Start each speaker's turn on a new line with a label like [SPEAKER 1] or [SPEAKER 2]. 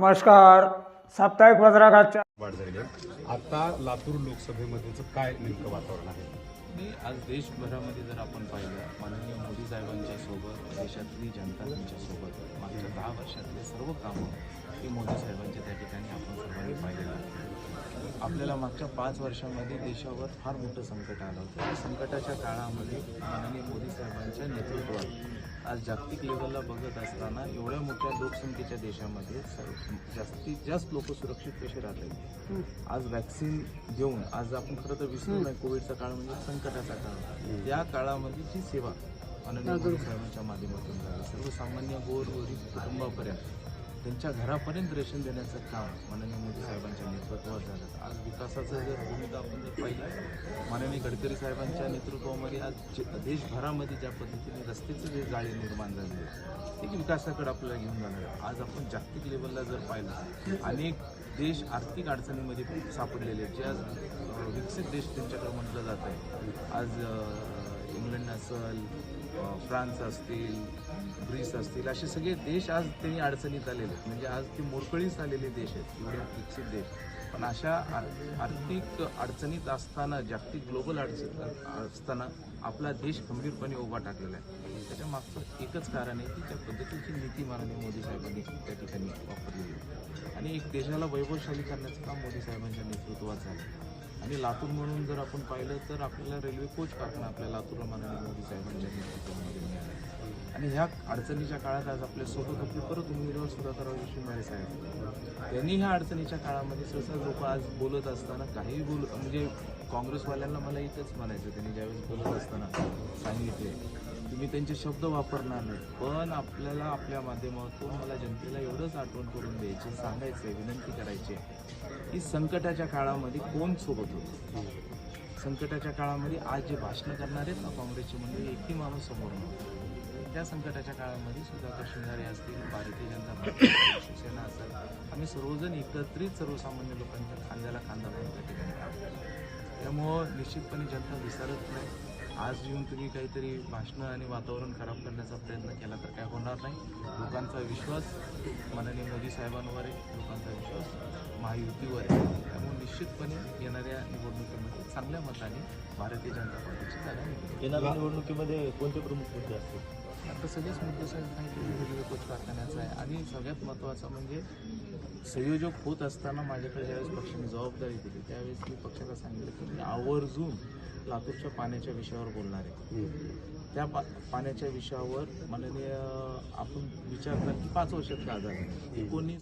[SPEAKER 1] नमस्कार. साप्ताहिक पत्रकाच्या
[SPEAKER 2] वाढ झालेली आहे आता लातूर लोकसभेमध्येच काय नेमकं वातावरण आहे?
[SPEAKER 3] आणि आज देशभरामध्ये जर आपण पाहिलं माननीय मोदी साहेबांच्या सोबत देशातली जनता त्यांच्यासोबत मागच्या दहा वर्षातले सर्व कामं हे मोदी साहेबांच्या त्या ठिकाणी आपण सर्वांनी पाहिलेलं आहे. आपल्याला मागच्या पाच वर्षामध्ये देशावर फार मोठं संकट आलं होतं. त्या संकटाच्या काळामध्ये माननीय मोदी साहेबांच्या नेतृत्वात आज जागतिक लेवलला बघत असताना एवढ्या मोठ्या लोकसंख्येच्या देशामध्ये जास्तीत जास्त लोक सुरक्षित कसे राहतील आज वॅक्सिन देऊन आज आपण खरं तर विसरू नाही कोविडचा काळ म्हणजे संकटाचा काळ. या काळामध्ये जी सेवा माननीय साहेबांच्या माध्यमातून झाली सर्वसामान्य गोरगरीब कुटुंबापर्यंत त्यांच्या घरापर्यंत रेशन देण्याचं काम माननीय मोदी साहेबांच्या नेतृत्वात झालं आज विकासाचं जर भूमिका आपण जर पाहिलं माननीय गडकरी साहेबांच्या नेतृत्वामध्ये आज देशभरामध्ये ज्या पद्धतीने रस्त्याचे जे जाळे निर्माण झाले एक विकासाकडे आपल्याला घेऊन जाणार आज आपण जागतिक लेवलला जर पाहिलं अनेक देश आर्थिक अडचणीमध्ये सापडलेले आहेत, जे आज विकसित देश त्यांच्याकडे म्हटलं जात आहे. आज इंग्लंड असेल फ्रान्स असतील ग्रीस असतील असे सगळे देश आज त्यांनी अडचणीत आलेले आहेत. म्हणजे आज ते मोडकळीस आलेले देश आहेत एवढे विकसित देश पण अशा आर्थिक अडचणीत असताना जागतिक ग्लोबल अडचण असताना आपला देश खंबीरपणे उभा टाकलेला आहे. त्याच्या मागचं एकच कारण आहे की त्या पद्धतीची नीती माननीय मोदी साहेबांनी त्या ठिकाणी वापरलेली आणि एक देशाला वैभवशाली करण्याचं काम मोदी साहेबांच्या नेतृत्वात झालं आणि लातूर म्हणून जर आपण पाहिलं तर आपल्याला रेल्वे कोच कारखाना आपल्या लातूरला माननीय मोदी साहेबांच्या नेतृत्वामध्ये. मिळाला आणि ह्या अडचणीच्या काळात आज आपल्यासोबत आपले परत उमेदवार सुधाकरराव शिंगारे साहेब. यांनी ह्या अडचणीच्या काळामध्ये सहसा लोक आज बोलत असताना काही बोल म्हणजे काँग्रेसवाल्यांना मला इथंच म्हणायचं त्यांनी ज्यावेळेस बोलत असताना सांगितले तुम्ही त्यांचे शब्द वापरणार नाही. पण आपल्याला आपल्या माध्यमातून मला जनतेला एवढंच आठवण करून द्यायची सांगायचं आहे विनंती करायची आहे की संकटाच्या काळामध्ये कोण सोबत होतं? संकटाच्या काळामध्ये आज जे भाषणं करणार आहेत ना काँग्रेसचे मंडळी एकही माणूस समोर नव्हता त्या संकटाच्या काळामध्ये सुधाकर शिंगारे असतील भारतीय जनता पार्टी शिवसेना असेल आम्ही सर्वजण एकत्रित सर्वसामान्य लोकांच्या खांद्याला खांदा घालून त्या ठिकाणी काम त्यामुळं निश्चितपणे जनता विसरत नाही. आज येऊन तुम्ही काहीतरी भाषणं आणि वातावरण खराब करण्याचा प्रयत्न केला तर काय होणार नाही. लोकांचा विश्वास माननीय मोदी साहेबांवर आहे लोकांचा विश्वास महायुतीवर आहे. त्यामुळे निश्चितपणे येणाऱ्या निवडणुकीमध्ये चांगल्या मताने भारतीय जनता पार्टीची जागा
[SPEAKER 4] येणाऱ्या निवडणुकीमध्ये कोणते प्रमुख मुद्दे असतील?
[SPEAKER 3] आता सगळेच मुद्दे सांगितले कोच कारखान्याचा आहे. आणि सगळ्यात महत्त्वाचं म्हणजे संयोजक होत असताना माझ्याकडे ज्यावेळेस पक्षाने जबाबदारी दिली त्यावेळेस मी पक्षाला सांगितलं की मी आवर्जून लातूरच्या पाण्याच्या विषयावर बोलणार आहे. त्या पा पाण्याच्या विषयावर माननीय आपण विचार करा की पाच वर्षात काय झालं एकोणीस